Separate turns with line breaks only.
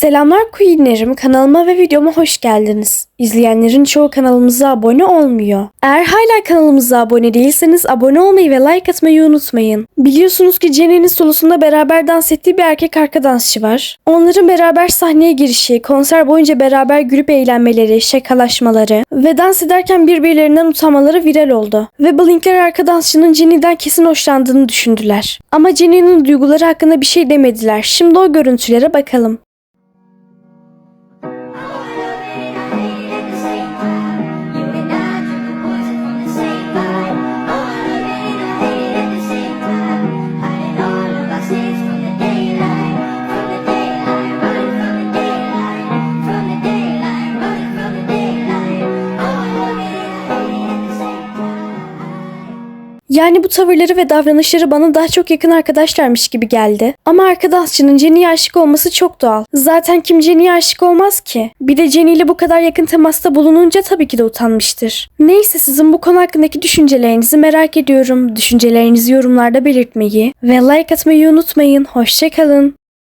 Selamlar Queenlerim, kanalıma ve videoma hoş geldiniz. İzleyenlerin çoğu kanalımıza abone olmuyor. Eğer hala kanalımıza abone değilseniz abone olmayı ve like atmayı unutmayın. Biliyorsunuz ki Jenny'nin solosunda beraber dans ettiği bir erkek arka dansçı var. Onların beraber sahneye girişi, konser boyunca beraber gülüp eğlenmeleri, şakalaşmaları ve dans ederken birbirlerinden utanmaları viral oldu. Ve Blinkler arka dansçının Jenny'den kesin hoşlandığını düşündüler. Ama Jenny'nin duyguları hakkında bir şey demediler. Şimdi o görüntülere bakalım. Yani bu tavırları ve davranışları bana daha çok yakın arkadaşlarmış gibi geldi. Ama arkadaşçının Jenny'ye aşık olması çok doğal. Zaten kim Jenny'ye aşık olmaz ki? Bir de Jenny ile bu kadar yakın temasta bulununca tabii ki de utanmıştır. Neyse sizin bu konu hakkındaki düşüncelerinizi merak ediyorum. Düşüncelerinizi yorumlarda belirtmeyi ve like atmayı unutmayın. Hoşçakalın.